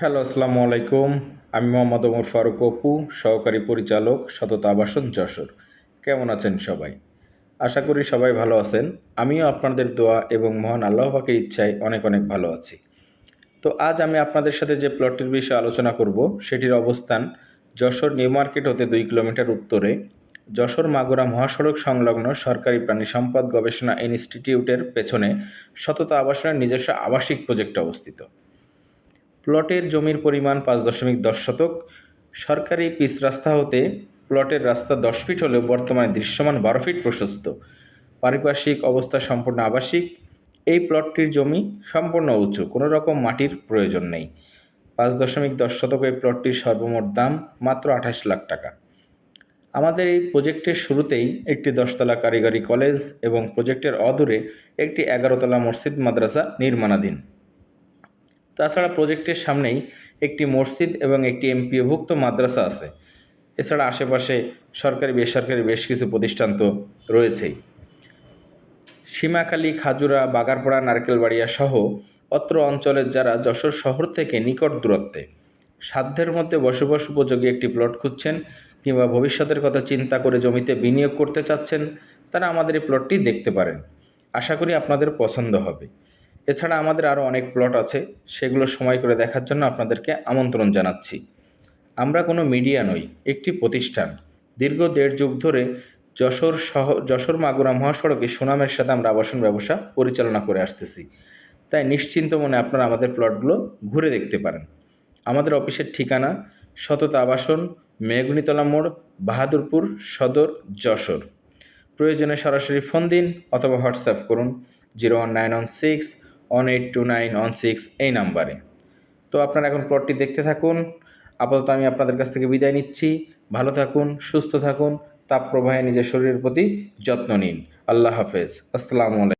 Hello, আসসালামু আলাইকুম। আমি মোহাম্মদ ওমর ফারুক অপু, সহকারী পরিচালক সতত আবাসন যশোর। কেমন আছেন সবাই? আশা করি সবাই ভালো আছেন। আমিও আপনাদের দোয়া এবং মহান আল্লাহ পাকের ইচ্ছায় অনেক অনেক ভালো আছি। তো আজ আমি আপনাদের সাথে যে প্লটটির বিষয়ে আলোচনা করব, সেটির অবস্থান যশোর নিউ মার্কেট হতে দুই কিলোমিটার উত্তরে যশোর মাগুরা মহাসড়ক সংলগ্ন সরকারি প্রাণী সম্পদ গবেষণা ইনস্টিটিউটের পেছনে সতত আবাসনের নিজস্ব আবাসিক প্রজেক্ট অবস্থিত। প্লটের জমির পরিমাণ পাঁচ দশমিক দশ শতক। সরকারি পিচ রাস্তা হতে প্লটের রাস্তা দশ ফিট হলেও বর্তমানে দৃশ্যমান বারো ফিট প্রশস্ত। পারিপার্শ্বিক অবস্থা সম্পূর্ণ আবাসিক। এই প্লটটির জমি সম্পূর্ণ উঁচু, কোনো রকম মাটির প্রয়োজন নেই। পাঁচ দশমিক দশ শতক এই প্লটটির সর্বমোট দাম মাত্র আঠাশ লাখ টাকা। আমাদের এই প্রজেক্টের শুরুতেই একটি দশতলা কারিগরি কলেজ এবং প্রজেক্টের অদূরে একটি এগারোতলা মসজিদ মাদ্রাসা নির্মাণাধীন। তাছাড়া প্রজেক্টের সামনেই একটি মসজিদ এবং একটি এমপিওভুক্ত মাদ্রাসা আছে। এছাড়া আশেপাশে সরকারি, বেসরকারি বেশ কিছু প্রতিষ্ঠান তো রয়েছেই। সীমাখালী, খাজুরা, বাগারপাড়া, নারকেলবাড়িয়া সহ অত্র অঞ্চলের যারা যশোর শহর থেকে নিকট দূরত্বে সাধ্যের মধ্যে বসবাস উপযোগী একটি প্লট খুঁজছেন কিংবা ভবিষ্যতের কথা চিন্তা করে জমিতে বিনিয়োগ করতে চাচ্ছেন, তারা আমাদের এই প্লটটি দেখতে পারেন। আশা করি আপনাদের পছন্দ হবে। এছাড়া আমাদের আরও অনেক প্লট আছে, সেগুলো সময় করে দেখার জন্য আপনাদেরকে আমন্ত্রণ জানাচ্ছি। আমরা কোনো মিডিয়া নই, একটি প্রতিষ্ঠান। দীর্ঘ দেড় যুগ ধরে যশোর শহ, যশোর মাগুরা মহাসড়কে সুনামের সাথে আমরা আবাসন ব্যবসা পরিচালনা করে আসতেছি। তাই নিশ্চিন্ত মনে আপনারা আমাদের প্লটগুলো ঘুরে দেখতে পারেন। আমাদের অফিসের ঠিকানা সতত আবাসন, মেঘনিতলা মোড়, বাহাদুরপুর, সদর, যশোর। প্রয়োজনে সরাসরি ফোন দিন অথবা হোয়াটসঅ্যাপ করুন zero one nine one six one eight two nine one six এই নাম্বারে। তো আপনারা এখন প্লটটি দেখতে থাকুন। আপাতত আমি আপনাদের কাছ থেকে বিদায় নিচ্ছি। ভালো থাকুন, সুস্থ থাকুন তাপ প্রবাহে নিজের শরীরের প্রতি যত্ন নিন। আল্লাহ হাফেজ। আসসালামু আলাইকুম।